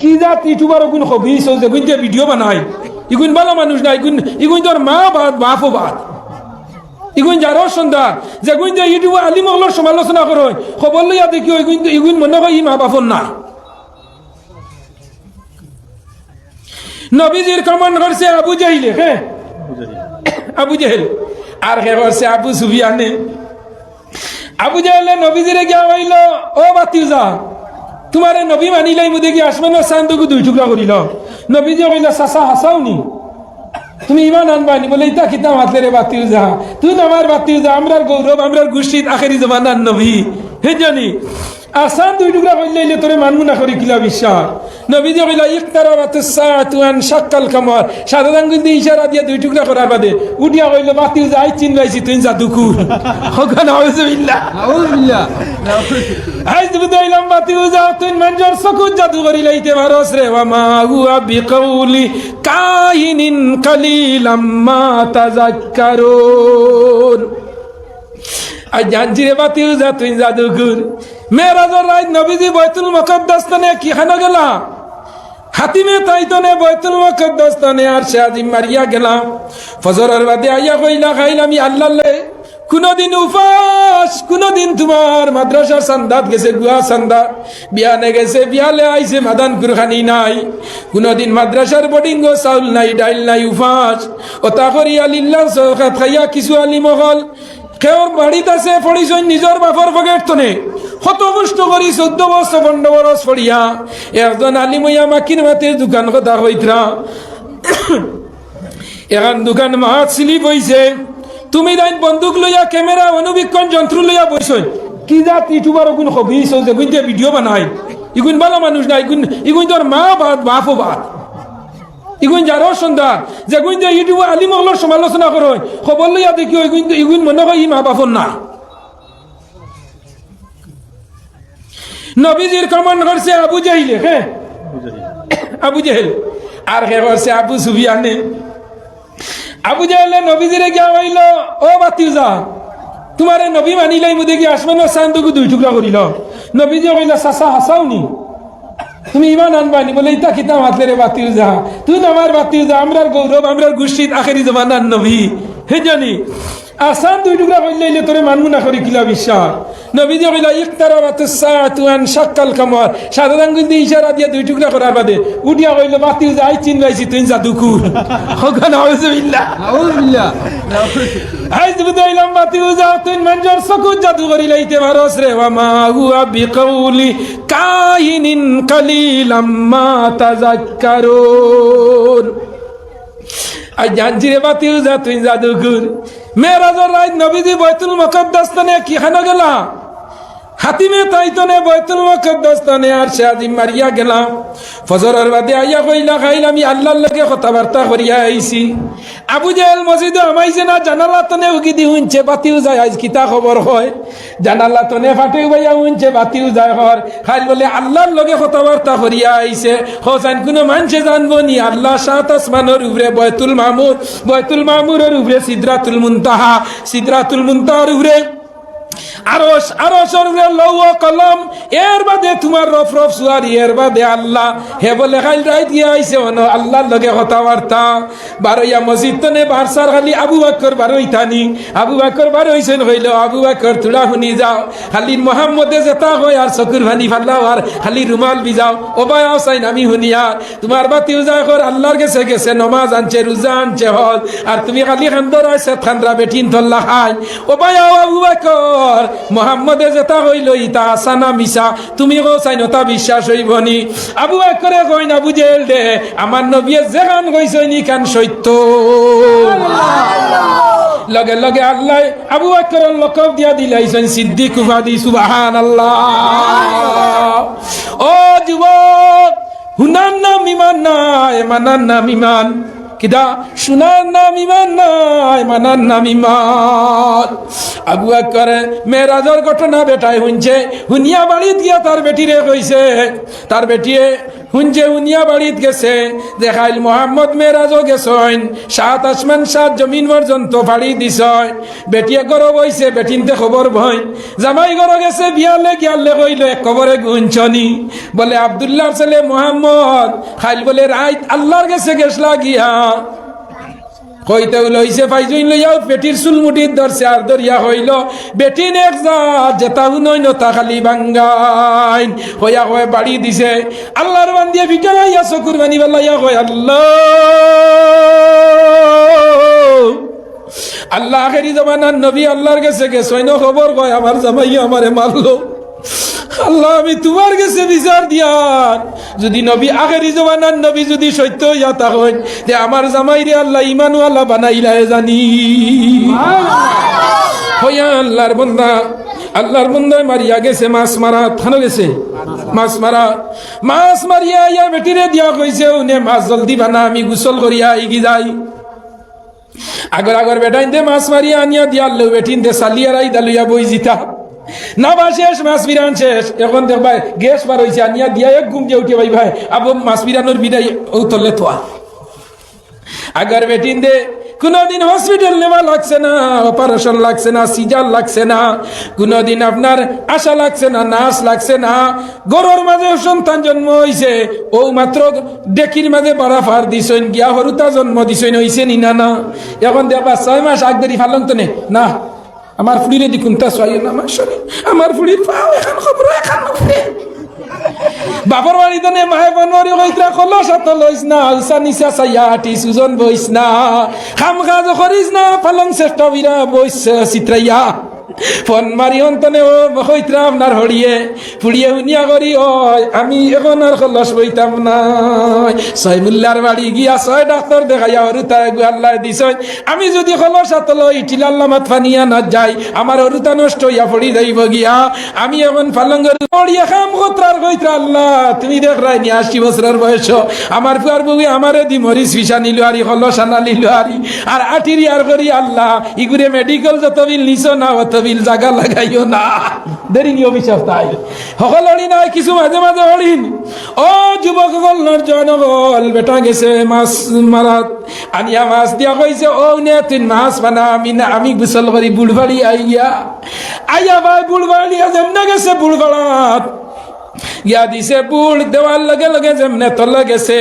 কি জাত ইউটিউবার গুণ হবি যে গুণ যে ভিডিও বানাই ইগুন ভালো মানুষ না ইগুন ইগুন তোর মা বাদ বাপও বাদ ইগুন যারও সন্তান যে গুণ যে ইউটিউব আলিম হলোর সমালোচনা করো খবর লইয়া দেখি ইগুন ইগুন মনে হয় ই মা বাপর না নবীজির কমান করছে আবু জাহিলে হ্যাঁ আবু জাহেল। আর হে করছে আবু সুফিয়ানে আবু জাহেলে নবীজিরে গিয়া হইল ও বাতিউজা তোমারে নবী মানিলাই মুদে আসবে না চান্দুকু দুই টুকরা করিল। নবী যে কইলা, চাচা, হাসাওনি? তুমি ইমান আনবানি? বলে, ইতা কিতাম রে বাতিল যা। তুই আমার বাতিল যা, আমরার গৌরব, আমরার গোষ্ঠীত আখেরি জমানার নবী। হে জানি আসান দুই টুকরা কইলে তোরে মানমু না করি কিলা বিশ্বাস নবী যে কইলা ইফতারা বাতু সাআতু আন শাক্কাল কামার সাদা আঙ্গুল দিয়ে ইশারা দিয়ে দুই টুকরা করার বাদে উঠিয়া কইল বাতিউ যা আই চিন লাইছি তুই জাদুকুর হগন আউযুবিল্লাহ আউযুবিল্লাহ আজ বুদাইলাম বাতি উজা তুই মঞ্জর সকুত জাদু করি লাইতে পারস রে। ওয়া হুয়া বিকাউলি কাহিনিন কালিলাম মা তাযাক্কারুন। আজ জানছি রে বাতি উজা তুই জাদুঘর। মেরাজর রাত নবীজি বৈতুল মুকদ্দাস তানে কি খানা গেলা? হাতিমে তাইতনে বৈতুল মুকদ্দাস তানে আর সে আজিম মারিয়া গেলাম ফজরের বাদে আইয়া কইলা খাইলাম আল্লাহ কোনদিন উপাস, কোনদিন তোমার মাদ্রাসার সান্দাত গেছে গুয়া সান্দাত। বিয়ানে গেছে, বিয়ালে আইছে, মাদান কুরখানি নাই। কোনদিন মাদ্রাসার বোর্ডিং চাউল নাই, ডাইল নাই, উপাস। ও তা করি আলিল্লাহ সৌখাত খাইয়া কিছু আলি মহল। কেউর বাড়িত আছে পড়িছই নিজর বাপর পকেট তনে। কত কষ্ট করি চোদ্দ বছর পনেরো বরস পড়িয়া একজন আলিমইয়া মাকির মাতির দোকান কথা হইতরা। এখন দোকান মাহাত স্লিপ হইছে। তুমি দাইন বন্দুক লইয়া ক্যামেরা অনুবীক্ষণ যন্ত্র লইয়া বইছই। কি জাত ইউটিউবার গুণ হবি যে যে ভিডিও বানাই। ইগুন ভালো মানুষ না ইগুন ইগুন তোর মা বাদ বাপও বাদ ইগুন যারও সন্তান যে গুণ যে ইউটিউব আলিম হলোর সমালোচনা করো খবর লইয়া দেখি ইগুন ইগুন মনে হয় ই মা বাপর না। নবীজির কমান করছে আবু জাহিলে হ্যাঁ আবু জাহেল। আর হে করছে আবু সুফিয়ানে আবু জাহেলে নবীজিরে গিয়া হইল ও বাতিউজা তোমারে নবী মানিলাই মুদে কি আসবে না চান্দুকু দুই টুকরা করিল নবীজি কইলা, চাচা হাসাওনি তুমি ইমান আনবানি বলে, ইতা কিতাম হাতলে রে যা তুই না আমার বাতিউ যা আমরার গৌরব, আমরার গোষ্ঠীত আখেরি জমানার নবী। হে জানি আসান দুই টুকরা কইলে তোরে মানমু না করি কিলা বিশ্বাস? নবীজি কইলা ইফতারা বাতু সাআতু আন শাক্কাল কামার আঙ্গুল দিয়ে ইশারা দিয়ে দুই টুকরা করার বাদে উঠিয়া কইল বাতিউ যা আই চিন লাইছি তুই যা জাদুকুর হগন আউযুবিল্লাহ আউযুবিল্লাহ আজ বুদাইলাম বাতি উজা তুই মঞ্জর সকুত জাদু করি লাইতে পারস রে। ওয়া মা হুয়া বিকাউলি কাহিনিন কালিলাম মা তাযাক্কারুন। আজ জানছি রে বাতি উজা তুই জাদুঘর মেরাজর রায় নবীজি বৈতুল মকদ্দাস্তানে কি খানা গেলা? হাতিমে তাইতনে বৈতুল মুকদ্দাস তানে আর সে আজিম মারিয়া গেলাম। ফজরের বাদে আইয়া কইলা খাইলাম আমি আল্লাহর লগে কথাবার্তা করিয়া আইছি। আবু জাহেল মসজিদ আমাইছে না জানালা তনে উকি দি উনছে বাতিও যায় আজ কিতা খবর হয়? জানালা তনে ফাটে ভাইয়া উনছে বাতিও যায় হর খাইল বলে, আল্লাহর লগে কথাবার্তা করিয়া আইছে। হোসাইন কোনো মানুষে জানব নি। আল্লাহ সাত আসমানের উপরে বয়তুল মামুর বয়তুল মামুরের উপরে সিদ্রাতুল মুনতাহা, সিদ্রাতুল মুনতাহার উপরে আরস আরসর লৌ কলম, এর বাদে তোমার রফ রফ সুয়ারি এর বাদে আল্লাহ। হে বলে খাইল রাই দিয়ে আইছে আল্লাহর লগে কথাবার্তা। মসজিদ বারসার খালি আবু বাক্কর বারই থানি। আবু বাক্কর হইল, আবু তুলা শুনি যাও। খালি মোহাম্মদে যেতা হয় আর চকুর ভানি ফাল্লাও আর খালি রুমাল বিজাও ওবাই আসাইন আমি শুনিয়া তোমার বাতি উজা কর, আল্লাহর গেছে গেছে, নমাজ আনছে রোজা আনছে হল। আর তুমি খালি খান্দর আছে খান্দরা বেটিন ধরলা খাই। ওবাই আবু বাক্কর মোহাম্মদে যেটা হইল ইতা আসানা মিশা তুমি কৌসাই নতা বিশ্বাস হইবনি। আবু একরে কই না বুঝেল দে আমার নবিয়ে যেখান কইছনি কান সত্য? লগে লগে আল্লাহ আবু একর লকব দিয়া দিলাইছেন সিদ্দিক উপাধি সুবাহান আল্লাহ। ও যুবক হুনার নাম ইমান নাই মানার নাম ইমান কিদা শুনার নাম ইমান নাই, মানার নাম ইমান। আবু করে মেয়েরাজর ঘটনা বেটাই শুনছে। শুনিয়া বাড়ি দিয়া তার বেটিরে কইছে, তার বেটিয়ে হুঞ্জে উনিয়া বাড়িত গেছে, দেখাইল মোহাম্মদ মেরাজও গেছইন সাত আসমান, সাত জমিন পর্যন্ত ফাড়ি দিছয় বেটিয়ে গরো বইছে, বেটিনতে খবর ভয় জামাই গরো গেছে, বিয়ালে গিয়ালে কইল, এক কবরে গুঞ্চনি বলে আব্দুল্লাহ ছেলে মোহাম্মদ, খাইল বলে, রাইত আল্লাহর গেছে গেছলা গিয়া। কইতে লইছে ফাইজুইন লইয়াও পেটির চুল মুঠির ধরছে আর দরিয়া হইল বেটিন এক জাত যেটা হুনই নতা খালি বাঙ্গাইন। হইয়া হয়ে বাড়ি দিছে। আল্লাহর বান দিয়ে ভিটা ভাইয়া চকুর বানি বেলাইয়া কয়, আল্লাহ। আল্লাহ আখেরি জমানার নবী আল্লাহর কাছে গেছে খবর কয়, আমার জামাই আমারে মারলো। আল্লাহ আমি তোমার কাছে বিচার দিয়ান যদি নবী আখেরি জমানার নবী যদি সত্য হইয়া থাকেন যে আমার জামাই রে আল্লাহ ইমানু আল্লাহ বানাইলায় জানি। হইয়া আল্লাহর বন্দা আল্লাহর বন্দায় মারিয়া গেছে মাছ মারা থানো গেছে। মাছ মারা মাছ মারিয়া ইয়া বেটিরে দিয়া কইছে উনি মাছ জলদি বানা আমি গোসল করিয়া ইগি যাই। আগর আগর বেটাইন দে মাছ মারিয়া আনিয়া দিয়ার লো বেটিন দে সালিয়া রাই দালুয়া বই জিতা। না শেষ, মাছ বিরান শেষ। এখন দেখ ভাই, গ্যাস বার হয়েছে আনিয়া দিয়া এক ঘুম দিয়ে উঠে ভাই ভাই, আবু মাছ বিরানোর বিদায় ও তলে আগর বেটিন দে, কোনোদিন হসপিটাল নেওয়া লাগছে না অপারেশন লাগছে না সিজার লাগছে না, কোনোদিন আপনার আশা লাগছে না নাচ লাগছে না। গরুর মাঝে সন্তান জন্ম হইছে ও মাত্র ডেকির মাঝে বাড়া ফার দিছইন গিয়া হরুতা জন্ম দিছইন হইছে নি, না। না এখন দেখবা ছয় মাস আগ দেরি ফালং তো না। আমার ফুড়িরে দেখুন, তা সাই না আমার শরীর আমার ফুড়ির পাও এখন খবর, এখন ফুড়ে বাপর বাড়িতে নে মাহে বনরি কইত্রা খলো সাত লইস না, আলসা নিসা সাইয়া আটি সুজন বইস না। খাম কাজ করিস না পালং শ্রেষ্ঠ বিরা বইস, চিত্রাইয়া। ফোন মারি অন্তনে ও কইত্রা আপনার হড়িয়ে ফুড়িয়ে শুনিয়া করি ও আমি এখন আর খলস বইতাম না ছয় মুল্লার বাড়ি গিয়া ছয় ডাক্তার দেখাইয়া অরুতা আল্লাহ দিছ। আমি যদি খলস সাত লই ইটিল আল্লাহ মাত ফানিয়া না যাই আমার অরুতা নষ্ট হইয়া পড়ি যাইব গিয়া। আমি এখন ফালঙ্গর পড়িয়া খাম কত্রার কইত্রা আল্লাহ, তুমি দেখ রাই নি আশি বছরের বয়স। আমার ফুয়ার বউ আমারে দি মরিস ফিসা নিল আরি খলস আনা নিল আরি আর আটিরি আর করি আল্লাহ ইগুরে মেডিকেল যত বিল নিছ না অত বিল জাগা লাগাইও না। দেরি নিয়ে অভিশাপ তাই। সকল অড়ি নাই, কিছু মাঝে মাঝে অড়িন ও যুবক সকল জনগল, বেটা গেছে মাছ মারাত। আনিয়া মাছ দিয়া কইছে, ও নে, তুই মাছ বানা, আমি না, আমি গুসল করি বুড়বাড়ি আইয়া। আইয়া ভাই বুড়বাড়ি যেমন গেছে বুড়বাড়াত গিয়া দিছে বুড় দেওয়ার লগে লগে যেমনে তলে গেছে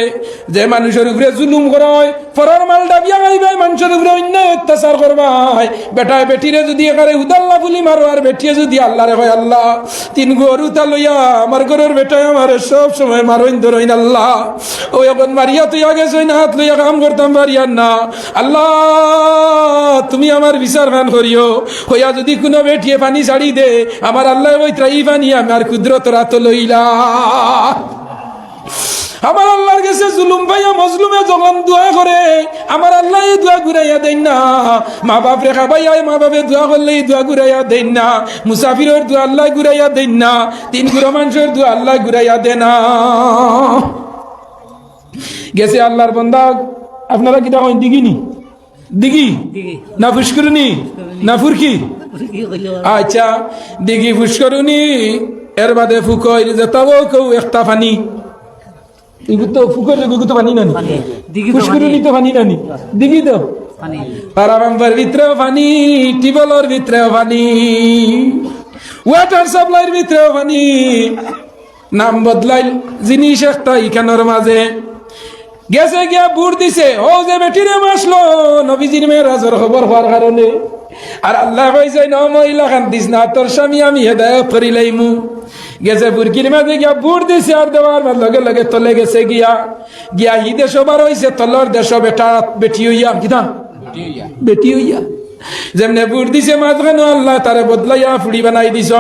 যে মানুষের উপরে জুলুম করয় পরের মাল ডাবিয়া গাইবাই মানুষের উপরে অন্যায় অত্যাচার করবাই বেটায় বেটিরে যদি একারে উদাল্লা বুলি মারো, আর বেটিয়ে যদি আল্লাহরে হয় আল্লাহ, তিন গরু তা লইয়া আমার ঘরের বেটায় আমার সব সময় মারইন ধরইন, আল্লাহ। ও এখন মারিয়া তুই আগে না হাত লইয়া কাম করতাম পারিয়ার না। আল্লাহ, তুমি আমার বিচার ভান করিও। হইয়া যদি কোনো বেটিয়ে পানি ছাড়ি দে, আমার আল্লাহ ওই ত্রাই পানি আমার ক্ষুদ্র তোরা তো লইলা আমার আল্লাহর কাছে জুলুম ভাইয়া মজলুমে যখন দোয়া করে। আমার আল্লাহ এই দোয়া ঘুরাইয়া দেন না। মা বাপ রেখা ভাইয়া মা বাপে দোয়া করলে এই দোয়া ঘুরাইয়া দেন না। মুসাফিরের দোয়া আল্লাহ ঘুরাইয়া দেন না। তিন গুরো মানুষের দোয়া আল্লাহ ঘুরাইয়া দে না। গেছে আল্লাহর বন্দা। আপনারা কিটা হয় দিগিনি দিঘি? না ফুসকুরুনি? না ফুরকি? আচ্ছা দিঘি ফুসকুরুনি। এর বাদে ফুকর যে তবু কেউ একটা পানি তো ফুকর নানি। তো ফুসকুরুনি তো পানি নানি। দিঘি তো। পানি পারাবাম্বার ভিতরেও পানি টিবলের ভিতরেও পানি ওয়াটার সাপ্লাইয়ের ভিতরেও পানি নাম বদলাই জিনিস একটা ইখানোর মাঝে। গেছে গিয়া বুড় দিছে। ও যে বেটিরে মাসলো নবীজির মেয়ের রাজর খবর হওয়ার কারণে। আর আল্লাহ কইছে ন মহিলা খান দিস না তোর স্বামী আমি হেদায়ত করিলাইমু গেছে বুরকির মাঝে গিয়া বুড় দিছে আর দেওয়ার লগে লগে তলে গেছে গিয়া। গিয়া হি দেশ বার হইছে তলর দেশ বেটা বেটি হইয়া কিতা বেটি হইয়া। যেমনে বুট দিছে মাঝখানে আল্লাহ তারে বদলাইয়া ফুড়ি বানাই দিছ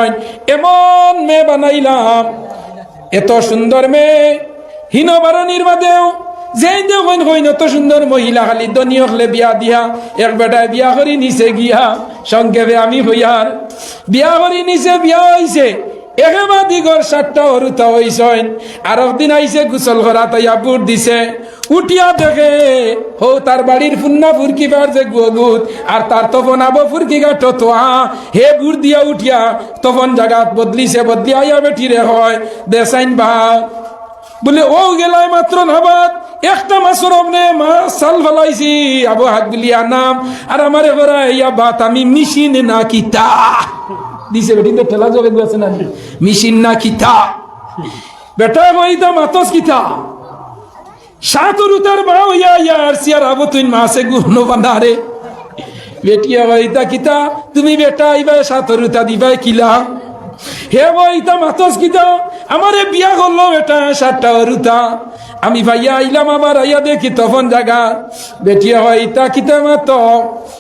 এমন মেয়ে বানাইলাম। এত সুন্দর মেয়ে হীনবারণীর বাদেও যেই দেখুন হইন এত সুন্দর মহিলা খালি দনিয়কলে বিয়া দিয়া, এক বেটায় বিয়া করি নিছে গিয়া, সংক্ষেপে আমি হইয়ার বিয়া করি নিছে, বিয়া হইছে একেবা দিগর সাতটা অরুতা হইছেন আর একদিন আইছে গুসল করা তাইয়া বুট দিছে। উঠিয়া দেখে, হো তার বাড়ির ফুন্না ফুরকি বার যে গুগুত আর তার তখন আবো ফুরকি গাঠ তোয়া হে বুট দিয়া উঠিয়া তখন জাগাত বদলিছে, বদলি আইয়া বেঠিরে হয়। দেসাইন বা বলে ও গেলাই মাত্র নাবাদ একটা মাসের অবনে মাছ সাল ফলাইছি আবু হাত বিলিয়া নাম, আর আমার এবার ইয়া বাত, আমি মিশিন না কিতা। দিছে বেটি, তো ঠেলা জবে গেছে না মিশিন না কিতা। বেটা কইতা মাতস কিতা? সাতুরুতার মা ইয়া ইয়া আর সিয়ার আবু তুই মাসে গুহনো বান্ধারে। বেটিয়া কইতা কিতা? তুমি বেটা আইবা, সাতুরুতা দিবা কিলা। হে বইতা মাতস কিতা? আমারে বিয়া করল বেটা, সাতটা রুতা। আমি ভাইয়া আইলাম আবার, আইয়া দেখি তখন জাগা। বেটিয়া হয় ইতা কিতা মাত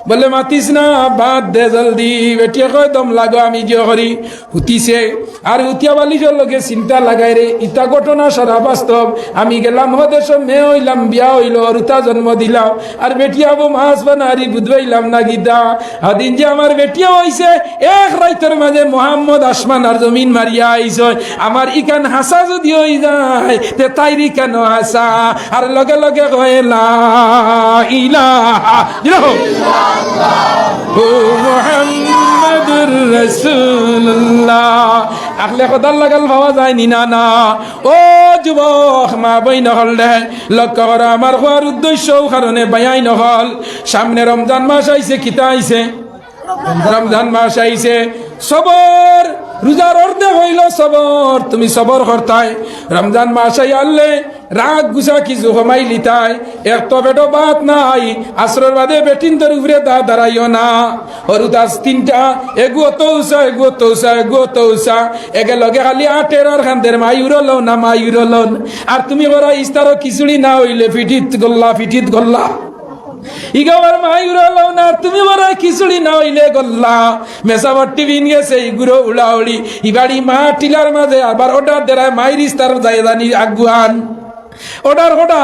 বলে, মাতিস না বাদ দে জলদি। বেটিয়া কয়, দম লাগো, আমি যে করি। হুতিছে আর হুতিয়া বালিশের লগে চিন্তা লাগাই রে ইতা ঘটনা সারা বাস্তব। আমি গেলাম হদেশ মেয়ে হইলাম, বিয়া হইল রুতা জন্ম দিলাম আর বেটিয়া বো মাছ বানারি বুধবাইলাম না গীতা। আদিন যে আমার বেটিয়া হইছে এক রাইতের মাঝে মোহাম্মদ আসমান আর জমিন মারিয়া আইস আমার ইকান হাসা যদি হই যায়, তে তাইরি কেন হাসা আর লগে লগে কয়লা ইলাহা ও মোহাম্মদুর রাসূলুল্লাহ। আকলে কদাল লাগাল ভাবা যায় নি, না। না ও যুবক, মা বই নহল দে লক্ষ্য করা, আমার হওয়ার উদ্দেশ্য কারণে বায়াই নহল সামনে রমজান মাস আইছে, কিতা আইছে? রমজান মাস আইছে, সবর, রোজার অর্ধে হইল সবর। তুমি সবর করতাই। রমজান মাস আই আনলে রাগ গুছা কিছু কমাই লিতাই। এক তো বেটো বাত নাই, আসরের বাদে বেটিন তোর উপরে দা দাঁড়াইও না। হরুদাস তিনটা এগু তৌসা এগু তৌসা এগু তৌসা। এগে লগে খালি আটের আর খান্দের মায়ুর লও না মায়ুর লন। আর তুমি ওরা ইস্তারও খিচুড়ি না হইলে ফিটিত গল্লা ফিটিত গল্লা। ইগাবার মায়ুর লও না, তুমি বড় খিচুড়ি না হইলে গল্লা। মেসাবর টিফিন গেছে ইগুরো উড়াউড়ি ইবাড়ি মা টিলার মাঝে আবার অর্ডার দেরায় মাইর ইস্তার যায় জানি আগুয়ান। অর্ডার হটা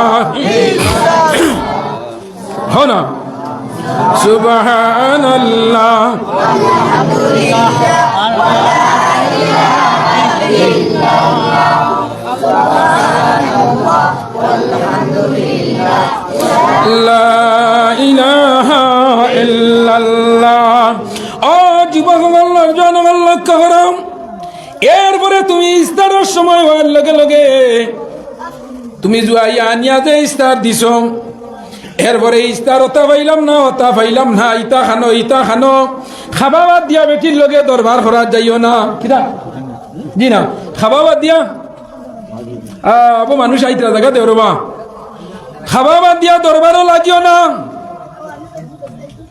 হয় না সুবহান আল্লাহ লা ইলাহা ইল্লাল্লাহ। ও যুবক আল্লাহ জনম আল্লাহ এরপরে তুমি ইস্তারের সময় হওয়ার লগে লগে তুমি জুয়াইয়া আনিয়াতে ইস্তার দিছ। এরপরে ইস্তার ওতা পাইলাম না, ওতা পাইলাম না, ইতা খানো ইতা খানো। খাবা বাদ দিয়া বেটির লগে দরবার করা যাইও না। কিনা জি না। খাবা বাদ দিয়া আবো মানুষ আইতরা জায়গা দেও রবা খাবা বাদ দিয়া দরবারও লাগিও না।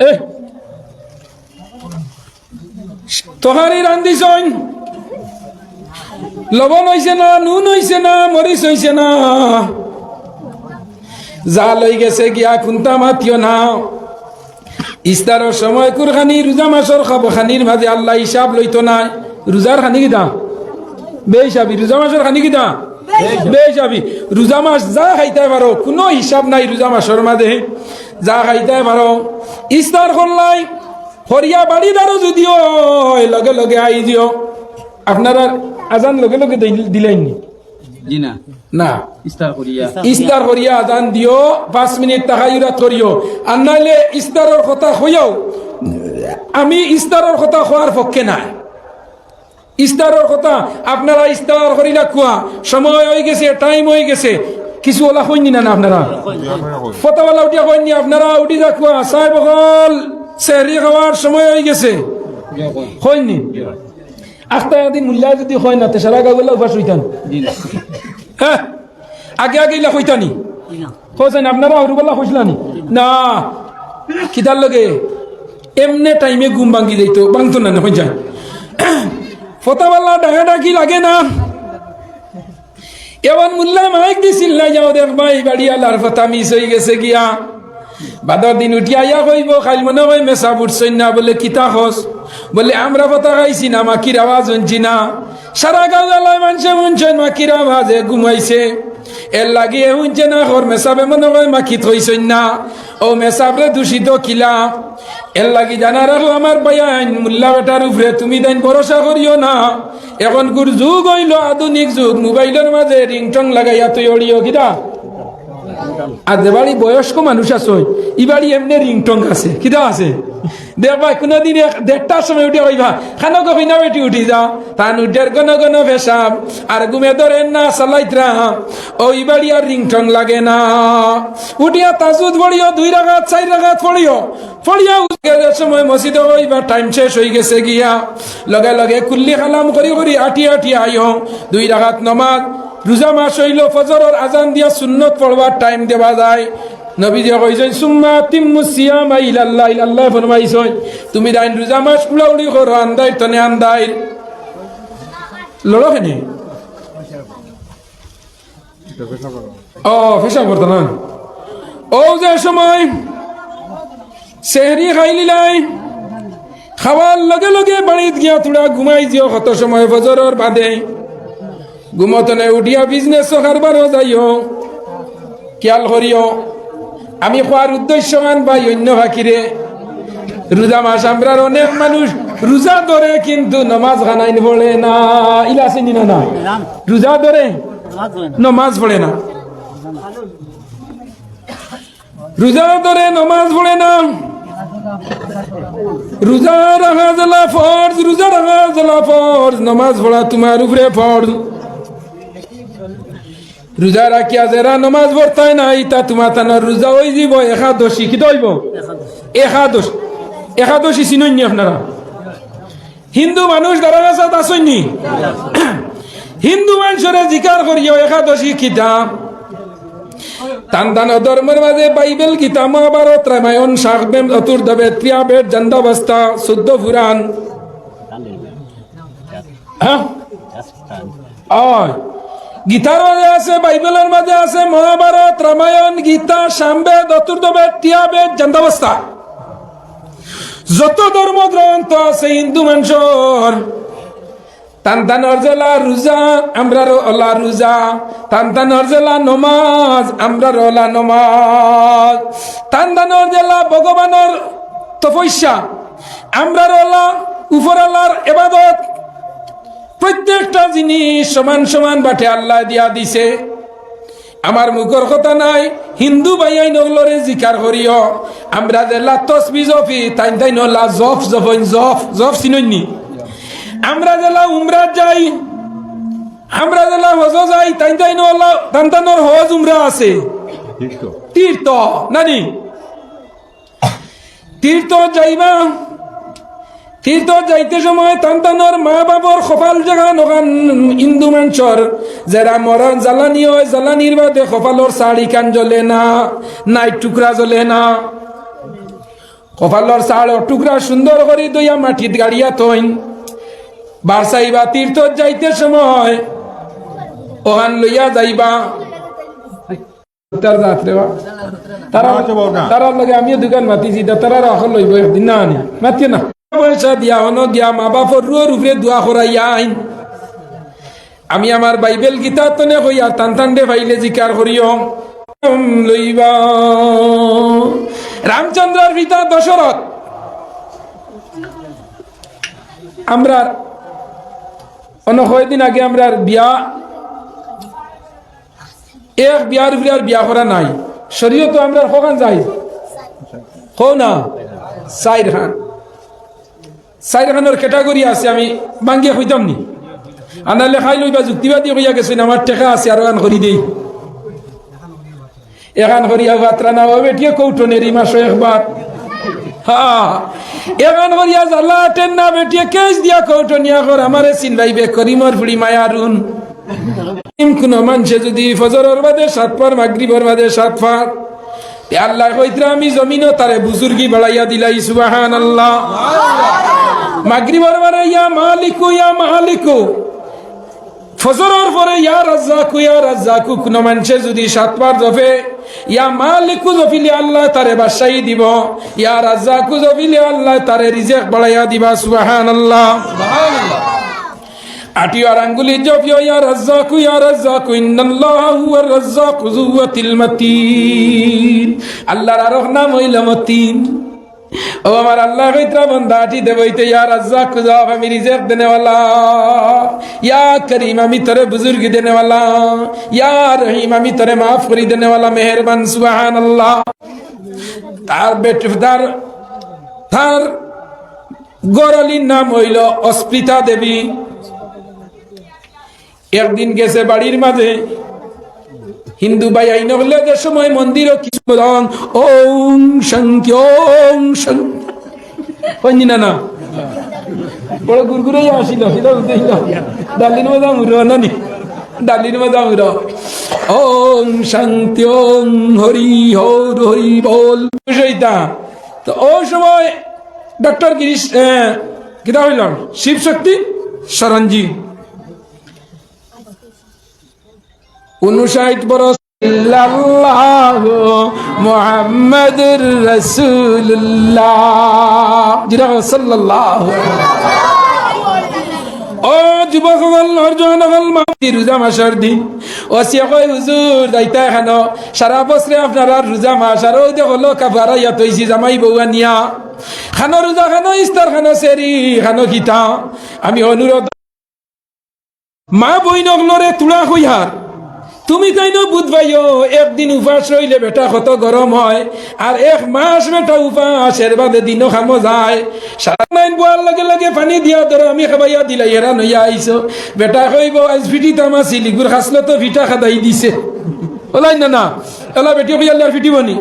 এ তোহারি রান্দিছইন লবণ হইছে না, নুন হইছে না, মরিচ হইছে না। যা লই গেছে গিয়া খুন্তা মাতিও না ইস্তারের সময় কুরখানি রোজা মাসর খাব খানির মাঝে আল্লাহ হিসাব লইতো না। রোজার খানি কিতা? বেহিসাবি। রোজা মাসের খানি কিতা? বেহিসাবি। রোজা মাস যা খাইতে পারো কোনো হিসাব নাই রোজা মাসের মাঝে। যা খাইতে পারো। ইস্তার করলাই হরিয়া বাড়ি দারো যদিও লগে লগে আই দিও। আপনারা আজান লগে লগে দিলেননি জি না। না ইস্তার করিয়া। ইস্তার করিয়া আজান দিও পাঁচ মিনিট তাহাইরাত করিও। আর নাইলে ইস্তারের কথা হইয়াও আমি ইস্তারের কথা হওয়ার পক্ষে নাই। ইস্তারের কথা আপনারা ইস্তার করিলা কুয়া সময় হয়ে গেছে টাইম হয়ে গেছে। কিছু ওলা হইনি না আপনারা? ফতাওয়ালা উঠিয়া হইনি আপনারা উঠি যা কুয়া। সাহেব হল সেহরি খাওয়ার সময় হয়ে গেছে। হয়নি আস্তে আদি মূল্যা যদি হয় না তেসারা গাগুলা উপাস হইতান। হ্যাঁ? আগে আগে ইলা হইতানি। হয়েছেন আপনারা অরুবেলা হইছিলানি? না। কিতার লগে এমনে টাইমে ঘুম ভাঙ্গি যাইত ভাঙতো না হয়ে যায় ফতাবাল্লা ডাকা ডাকি লাগে না। এবার মুল্লা মাইক দিছিল না যাও দেখ ভাই বাড়ি আলার ফতা মিস হয়ে গেছে গিয়া। বাদর দিন উঠিয়া ইয়া কইব খাইল মনে হয় মেসা বুটছই না বলে কিতা হস বলে আমরা ফতা খাইছি না, মাকির আওয়াজ শুনছি না। সারা গাঁও জ্বালায় মানুষে শুনছেন মাকিরা মাঝে ঘুমাইছে। এর লাগিয়ে শুনছে না হর মেসাবে মনে হয় মাকি থইছেন না। ও মেসাবরে দূষিত কিলা। এর লাগি জানা রাখো আমার বাইন মুল্লা বেটার উপরে তুমি দেন ভরসা করিও না। এখন গুর যুগ হইল, আধুনিক যুগ, মোবাইলের মাঝে রিংটং লাগাইয়া তুই অড়িও কিরা আর যে বাড়ি বয়স্ক মানুষ আছে ই বাড়ি এমনি রিংটং আছে কিটা আছে? দেখবা কোনোদিন দেড়টার সময় উঠে কইবা খানো কফি না বেটি, উঠি যা তান উঠের কোন কোন ফেসাব আর ঘুমে ধরেন না সালাইতরা ও ই বাড়ি আর রিংটং লাগে না। উঠিয়া তাজুদ পড়িও, দুই রাগাত, চার রাগাত পড়িও। পড়িয়া উঠে সময় মসজিদে হইবা টাইম শেষ হয়ে গেছে গিয়া। লগে লগে কুল্লি খালাম করি করি আটি আটি আইও। দুই রাগাত নমাজ রোজা মাস হইল ফজরের আজান দিয়া সুন্নত পড়বার টাইম দেওয়া যায়। নবী দিয়া কইছেন সুম্মা তিম্মু সিয়ামা ইলাল্লাহ। ইলাল্লাহ ফরমাইছেন, তুমি দাইন রোজা মাস উড়াউড়ি করো আন্দাই তনে আন্দাই লড়ো কেনে ও ফেসা করতো না? ও যে সময় সেহরি খাইলিলাই খাওয়ার লগে লগে বাড়িত গিয়া তোরা ঘুমাই দিও কত সময় ফজরের বাদে। ঘুমতনে উঠিয়া বিজনেস কারবারও যাইও। খেয়াল করিও আমি খোয়ার উদ্দেশ্য মান ভাই অন্য ফাঁকিরে রোজা মাস আমরার অনেক মানুষ রোজা ধরে কিন্তু নমাজ খানাইন পড়ে না। ইলা চিনি না না। রোজা ধরে নমাজ পড়ে না। রোজা ধরে নমাজ পড়ে না। রোজা রাখা জলা ফর্জ রোজা রাখা জলা ফর্জ নমাজ পড়া তোমার উপরে ফর্জ রোজা রাখিয়া যারা নমাজ পড়তায় না ইতা তোমার তানোর রোজা ওই যাব একাদশী কি দইব? একাদশ। একাদশী চিননি আপনারা? হিন্দু মানুষ দ্বারা কাছে আসেননি হিন্দু মানুষরে জিকার করিও একাদশী কিতা তান তান ধর্মের মাঝে বাইবেল গীতা মহাভারত রামায়ণ শাকবেম চতুর্দবেদ ক্রিয়াবেদ জন্দাবস্থা শুদ্ধ পুরাণ হ্যাঁ। গীতার মাঝে আছে, বাইবেলের মাঝে আছে, মহাভারত, রামায়ণ, গীতা, সামবেদ অতুর্দবেদ টিয়াবেদ জন্দাবস্থা যত ধর্মগ্রন্থ আছে, হিন্দু মানুষের তান্তানর জেলা রোজা আমরা ওলা রোজা। তান্তানর জেলা নমাজ আমরা ওলা নমাজ। তান্তানর জেলা ভগবানের তপস্যা আমরা ওলা উপরালার এবাদত। প্রত্যেকটা জিনিস সমান সমান বাটে আল্লাহ দিয়া দিছে। আমার মুখর কথা নাই হিন্দু ভাইয়াই নগলরে জিকার করিও। আমরা যে তসবি জফি তাই তাই নলা জফ জফইন জফ জফ চিননি আমরা জেলা উমরা যাই আমরা জেলা হজ যাই তাই তাই নলা তান তানোর হজ উমরা আছে। তীর্থ নানি? তীর্থ যাইবা তীর্থ যাইতে সময় তান্তানোর মা বাবার কপাল জাগা নগান হিন্দু মানুষর যারা মরণ জ্বালানি হয় জ্বালানির বাদে কপালর শাড়ি কান জ্বলে না নাই টুকরা জ্বলে না। কপালর শাড় টুকরা সুন্দর করে দইয়া মাটিত গাড়িয়া থইন। বারসাইবা তীর্থ যাইতে সময় ওহান লইয়া যাইবা। তার তারা লগে আমিও দোকান মাতিছি তারা এখন লইব একদিন না আনি। মাতিয়ে না। পয়সা দিয়া হন গিয়া মা বাপর উপরে দোয়া করাইয়া আইন আমি আমার বাইবেল গীতা তনে কইয়া টান ভাইলে জিকার লইবা। রামচন্দ্রের পিতা দশরথ আমরা অন্য কয়েকদিন আগে আমরা বিয়া, এক বিয়ার উপরে আর বিয়া করা নাই। শরীয় তো আমরা কখন যাই হো না সাইর খান। সাইর খানের ক্যাটাগরি আছে, আমি বাঙ্গিয়া হইতাম নি আনালে খাই লইবা যুক্তিবাদী হইয়া গেছেন আমার টেকা আছে আর গান করি দেই। এখান করিয়া বাত্রা না হবে টিয়া কৌটনের মাস একবার এখান করিয়া জ্বালা টেন না, বেটিয়ে কেস দিয়া কৌটনিয়া কর আমারে চিনবাইবে করিমর ফুড়ি মায়ারুন কোন মানুষে যদি ফজরের বাদে সাত পার মাগরিবর বাদে সাত পার আল্লাহ কইতরা আমি জমিনও তারে বুজুর্গি বাড়াইয়া দিলাই সুবাহান আল্লাহ মাগরিবর বারে ইয়া মালিকু ইয়া মালিকু। ফজরের পরে ইয়া রাজ্জাকু ইয়া রাজ্জাকু। কোন মানুষে যদি সাতবার জপে ইয়া মালিকু জপিলে আল্লাহ তারে বাসাই দিব। ইয়া রাজ্জাকু জপিলে আল্লাহ তারে রিজেক বাড়াইয়া দিবা। সুবাহান আল্লাহ আটি আর আঙ্গুলি জপিও ইয়া রাজ্জাকু ইয়া রাজ্জাকু ইন্নাল্লাহু হুয়ার রাজ্জাকু যুওয়াতিল মাতিন। আল্লাহর আরও নাম হইল মতিন। ও আমার আল্লাহ কইতরা দাটি আটিতে বইতে ইয়া রাজ্জাক খুজাফ আমি রিজেক দেনে ওয়ালা ইয়া করিম আমি তোরে বুজুর্গ দেনে ওয়ালা ইয়া রহিম আমি তোরে মাফ করি দেনে ওয়ালা মেহেরবান, সুবহানাল্লাহ। তার বেটদার তার তার গরলির নাম হইল অস্মিতা দেবী। একদিন গেছে বাড়ির মাঝে হিন্দু ভাই আইন হলে যে সময় মন্দির কিছু বলন ওং শান্তি ওং শান্তি না না। বড় গুরগুরে আসিল ডালির মজা মুর নানি। ডালির মজা মুর ওং শান্তি ওং হরি, হর হরি বল। সেইটা তো ও সময় ডক্টর গিরিশ কিতা হইল? শিব শক্তি শরণজি উনষাট বরস দিন। খানো সারা বছরে আপনারা রোজা মাস, আর ওই দেখো কাবারা ইয়াত হইছি জামাই বউয়া নিয়া। খানো রোজা খানো ইস্তার খানো সেরি খানো খিতা আমি অনুরোধ মা বই নগলরে তুলা হইয়ার। তুমি তাই না বুধবাইও একদিন উপাস রইলে বেটা কত গরম হয়। আর এক মাস বেটা উপাস এর বাদে দিনও খামো যায়। সারা নাইন বোয়ার লগে লগে পানি দিয়া ধরো আমি খাবাইয়া দিলাই এরা নইয়া আইছো বেটা কইব, আজ ফিটি তামা সিলিগুর খাসলো তো ভিটা খাদাই দিছে। ওলাই না না। এলা বেটি কইয়াল্লার ফিটিবনি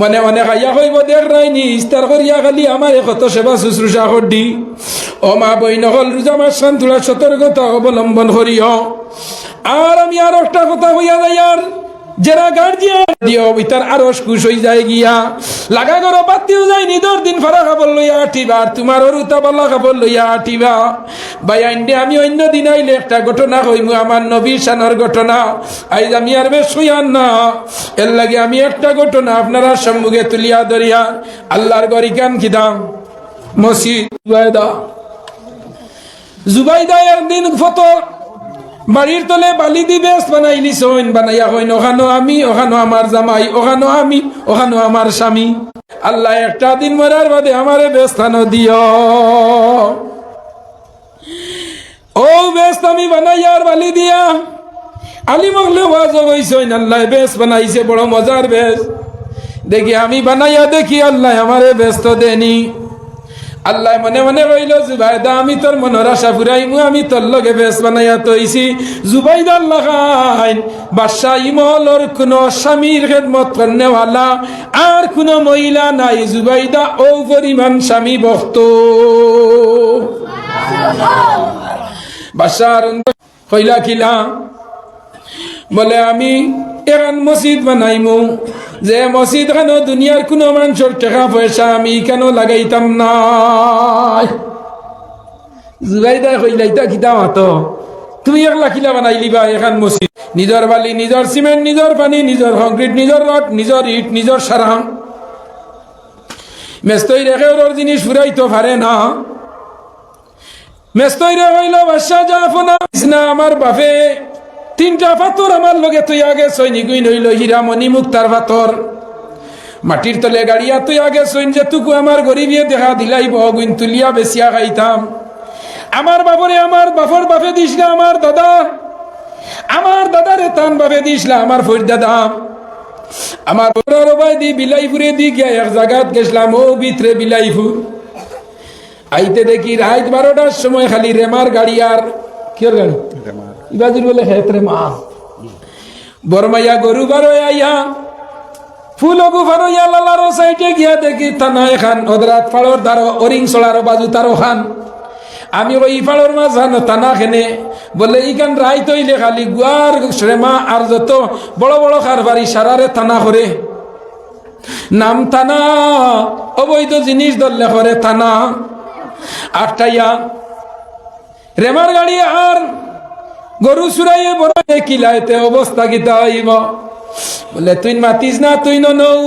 মনে মনে খাইয়া কইব দেখ রাইনি ইস্তার করিয়া খালি আমার কত সেবা শুশ্রূষা করদি ও মা বই নহল রোজা মাস শান্তুলা সতর্কতা অবলম্বন করিও আর আমি আর একটা কথা হইয়া যাই, আর যারা গার্জিয়ান দিও ইতার আরও খুশ হয়ে যায় গিয়া। লাগা করো বাতিও যায় নিদর দিন ফারা খাবর লইয়া আর তোমার অরুতা বাল্লা খাবর লইয়া আঠিবা বাই আইন্ডে আমি অন্য দিন আইলে একটা ঘটনা হইমু আমার নবী সানর ঘটনা। আইজ আমি আর বেশ হইয়ান না। এর লাগে আমি একটা ঘটনা আপনারা সম্মুখে তুলিয়া ধরিয়া, আল্লাহর গরিকান খিদাম মসজিদ জুবাইদা। জুবাইদা একদিন ফটো বাড়ির তলে বালি দি বেশ বানাইলি সইন বানাইয়া হইন, ওখানো আমি, ওখানো আমার জামাই, ওখানো আমি, ওখানো আমার স্বামী। আল্লাহ একটা দিন মরার বাদে আমারে বেস্তানো দিও ও বেস্ত আমি বানাইয়ার বালি দিয়া। আলি মগলে আল্লাহ বেশ বানাইছে, বড় মজার বেশ দেখি আমি বানাইয়া দেখি, আল্লাহ আমারে ব্যস্ত দেনি। আল্লাহ মনে মনে কইল জুবাইদা, আমি তোর মনের আশা ফুরাইমু, আমি তোর লগে বেশ বানাইয়া তৈছি জুবাইদা আল্লাহ খাইন বাদশাহ ইমহলর কোন স্বামীর খেদমত করেওয়ালা আর কোন মহিলা নাই। জুবাইদা, ও পরিমাণ স্বামী ভক্ত। বাদশাহ কইলা, কিলা? বলে, আমি এখন মসজিদ বানাইমু। যে মসজিদ কেন দুনিয়ার কোনো মানুষের টাকা পয়সা আমি কেন লাগাইতাম না? জুবাইদা কইলাইতা কিতা মাতো তুমি একলা কিলা বানাইলি বা এখন মসজিদ? নিজর বালি, নিজর সিমেন্ট, নিজর পানি, নিজর কংক্রিট, নিজর রড, নিজর ইট, নিজর সারাং মেস্তই রেখে ওর জিনিস ফুরাইতে পারে না। মেস্তই রে হইল বাদশাহ জাফনা না আমার বাপে। তিনটা পাথর আমার লগে তুই আগে সৈনিক হইল হীরামণি মুক্তার পাথর মাটির তলে গাড়িয়া তুই আগে সৈন যে তুকু আমার গরিবিয়ে দেখা দিলাই বগুইন তুলিয়া বেশিয়া খাইতাম। আমার বাপরে আমার বাপর বাপে দিসলা আমার দাদা। আমার দাদারে তান বাপে দিসলা আমার ফৈর দাদা। আমার বড় ভাই দি বিলাইপুরে দি গিয়া এক জায়গাত গেছিলাম, ও ভিতরে বিলাইপুর। আইতে দেখি রাত বারোটার সময় খালি রেমার গাড়ি আর কি গাড়ি ইবাজুর বলে হেতরে মা বরমাইয়া গরু বারো আইয়া ফুলগু বারো ইয়া লালারো সাইডে গিয়া দেখি, থানা এখান ওদরাত ফাড়র দ্বারো, অরিং চলারো বাজু তারো খান আমি ওই ফাড়র মাছ হান থানা খেনে বলে ইখান রায় তৈলে খালি গুয়ার শ্রেমা আর যত বড় বড় কারবারি সারারে থানা করে। নাম থানা, অবৈধ জিনিস ধরলে করে থানা। আটটাইয়া, রেমার গাড়ি আর গরু সুরাইয়ে বড় কিলাইতে অবস্থা গীতা হইব বলে তুই মাতিস না তুই নৌ।